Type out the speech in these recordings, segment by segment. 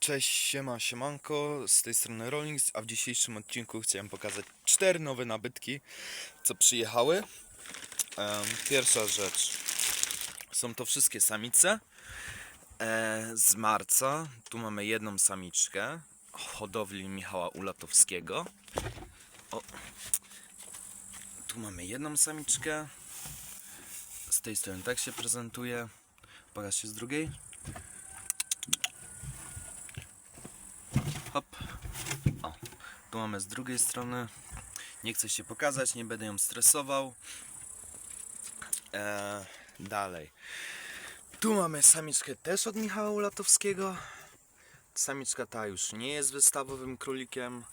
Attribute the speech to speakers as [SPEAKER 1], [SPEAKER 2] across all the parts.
[SPEAKER 1] Cześć, siema, siemanko, z tej strony Rollings, a w dzisiejszym odcinku chciałem pokazać cztery nowe nabytki, co przyjechały. Pierwsza rzecz, są to wszystkie samice e, z marca. Tu mamy jedną samiczkę, hodowli Michała Ulatowskiego. O. Tu mamy jedną samiczkę, z tej strony tak się prezentuje. Pokaż się z drugiej. Hop. O, tu mamy z drugiej strony. Nie chcę się pokazać, nie będę ją stresował. Eee, dalej. Tu mamy samiczkę też od Michała Ulatowskiego. Samiczka ta już nie jest wystawowym królikiem.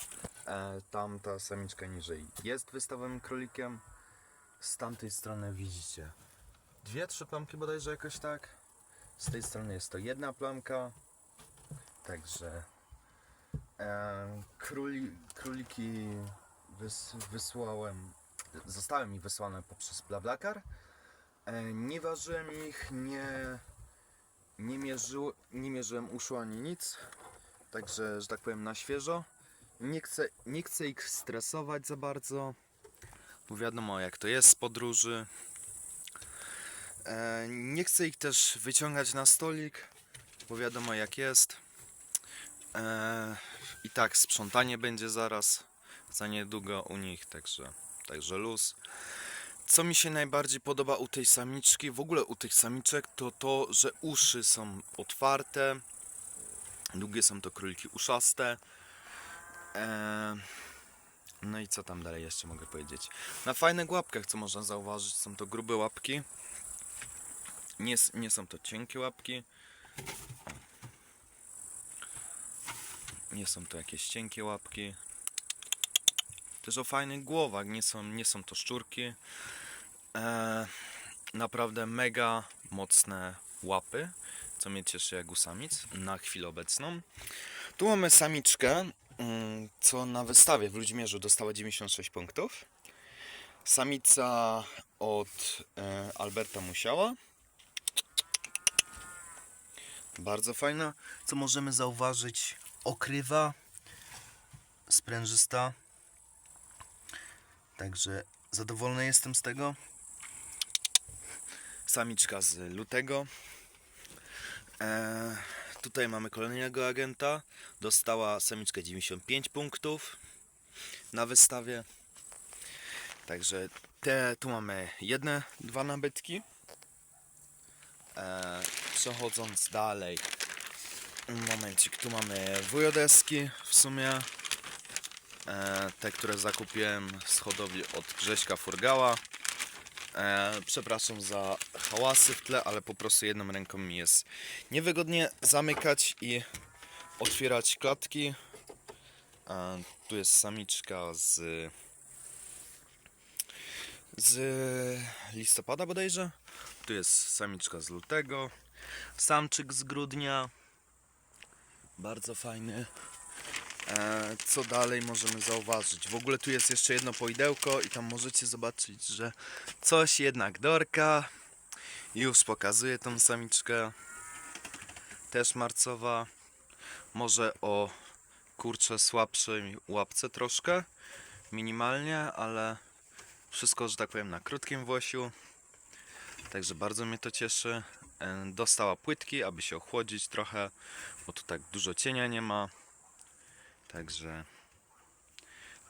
[SPEAKER 1] E, tamta samiczka niżej jest wystawowym królikiem. Z tamtej strony widzicie dwie, trzy plamki bodajże jakoś tak. Z tej strony jest to jedna plamka. Także króli, króliki wys, wysłałem, zostały mi wysłane poprzez Blablakar. E, nie ważyłem ich, nie, nie, mierzył, nie mierzyłem uszu ani nic. Także, że tak powiem, na świeżo. Nie chcę, nie chcę ich stresować za bardzo, bo wiadomo jak to jest z podróży. E, nie chcę ich też wyciągać na stolik, bo wiadomo jak jest. I tak sprzątanie będzie zaraz, za niedługo u nich, także, także luz. Co mi się najbardziej podoba u tej samiczki, w ogóle u tych samiczek, to to, że uszy są otwarte. Długie są to króliki uszaste. E, no i co tam dalej jeszcze mogę powiedzieć? Na fajnych łapkach, co można zauważyć, są to grube łapki. Nie, nie są to cienkie łapki. Nie są to jakieś cienkie łapki. Też o fajnych głowach, nie są, nie są to szczurki. E, naprawdę mega mocne łapy, co mnie cieszy jak u samic na chwilę obecną. Tu mamy samiczkę, mm, co na wystawie w Ludźmierzu dostała 96 punktów. Samica od e, Alberta Musiała. Bardzo fajna. Co możemy zauważyć? Okrywa sprężysta. Także zadowolony jestem z tego. Samiczka z lutego. E, tutaj mamy kolejnego agenta. Dostała samiczka 95 punktów na wystawie. Także te tu mamy jedne, dwa nabytki. E, przechodząc dalej. Momencik, tu mamy wujodeski w sumie. E, te, które zakupiłem z hodowli od Grześka Furgała. E, przepraszam za hałasy w tle, ale po prostu jedną ręką mi jest niewygodnie zamykać i otwierać klatki. E, tu jest samiczka z z listopada bodajże. Tu jest samiczka z lutego. Samczyk z grudnia. Bardzo fajny. E, co dalej możemy zauważyć? W ogóle tu jest jeszcze jedno poidełko i tam możecie zobaczyć, że coś jednak dorka. Już pokazuję tą samiczkę. Też marcowa. Może o kurczę słabszej łapce troszkę. Minimalnie, ale wszystko, że tak powiem, na krótkim włosiu. Także bardzo mnie to cieszy. E, Dostała płytki, aby się ochłodzić trochę, bo tu tak dużo cienia nie ma. Także,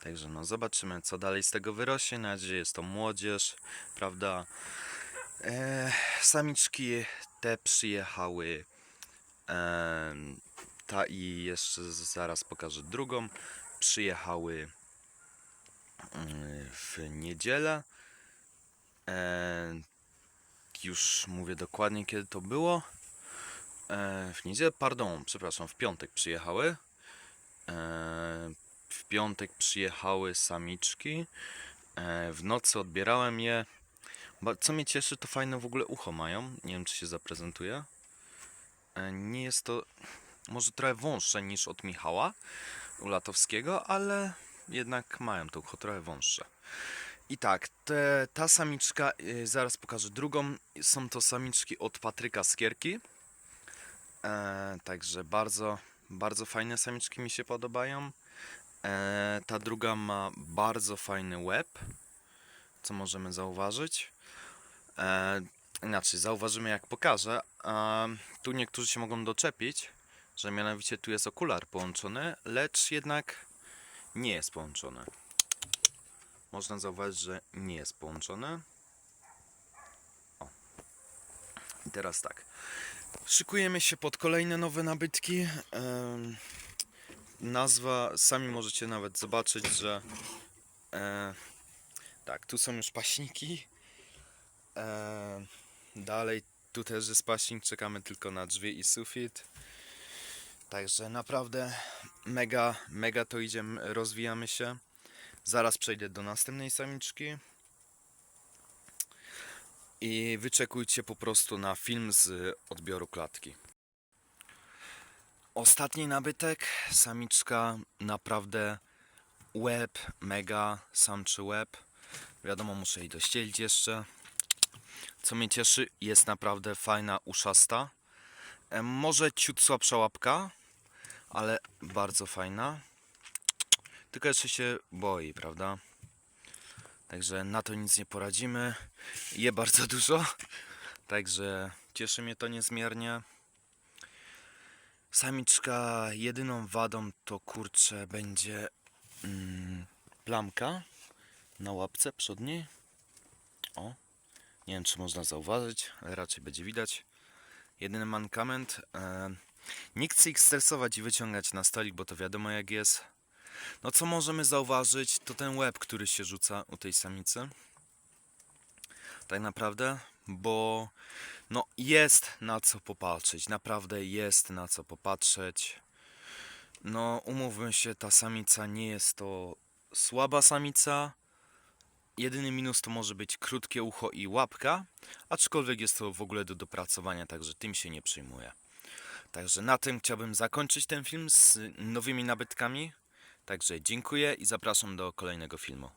[SPEAKER 1] także no zobaczymy, co dalej z tego wyrośnie. Na razie jest to młodzież, prawda? E, samiczki te przyjechały. E, ta i jeszcze zaraz pokażę drugą. Przyjechały mm, w niedzielę. E, już mówię dokładnie kiedy to było. E, w niedzielę, pardon, przepraszam, w piątek przyjechały. E, w piątek przyjechały samiczki. E, w nocy odbierałem je. Co mnie cieszy, to fajne w ogóle ucho mają. Nie wiem, czy się zaprezentuje. E, nie jest to może trochę wąższe niż od Michała Ulatowskiego, ale jednak mają to ucho trochę wąższe. I tak, te, ta samiczka, y, zaraz pokażę drugą. Są to samiczki od Patryka Skierki. E, także bardzo, Bardzo fajne samiczki mi się podobają. E, ta druga ma bardzo fajny łeb, co możemy zauważyć. E, inaczej, zauważymy jak pokażę. A tu niektórzy się mogą doczepić, że mianowicie tu jest okular połączony, lecz jednak nie jest połączony. Można zauważyć, że nie jest połączony. O. I teraz tak. Szykujemy się pod kolejne nowe nabytki. Em, nazwa, sami możecie nawet zobaczyć, że e, tak, tu są już paśniki. E, dalej tu też jest paśnik, czekamy tylko na drzwi i sufit. Także naprawdę mega, mega to idziemy, rozwijamy się. Zaraz przejdę do następnej samiczki. I wyczekujcie po prostu na film z odbioru klatki. Ostatni nabytek, samiczka, naprawdę łeb, mega, samczy łeb. Wiadomo, muszę jej dościelić jeszcze. Co mnie cieszy, jest naprawdę fajna, uszasta. E, Może ciut słabsza łapka, ale bardzo fajna. Tylko jeszcze się boi, prawda? Także na to nic nie poradzimy. Je bardzo dużo. Także cieszy mnie to niezmiernie. Samiczka jedyną wadą to kurczę będzie mm, plamka na łapce przodniej. O, nie wiem czy można zauważyć, ale raczej będzie widać. Jedyny mankament. E, nie chcę ich stresować i wyciągać na stolik, bo to wiadomo jak jest. No co możemy zauważyć, to ten łeb, który się rzuca u tej samicy. Tak naprawdę, bo no jest na co popatrzeć, naprawdę jest na co popatrzeć. No umówmy się, ta samica nie jest to słaba samica. Jedyny minus to może być krótkie ucho i łapka, aczkolwiek jest to w ogóle do dopracowania, także tym się nie przejmuję. Także na tym chciałbym zakończyć ten film z nowymi nabytkami. Także dziękuję i zapraszam do kolejnego filmu.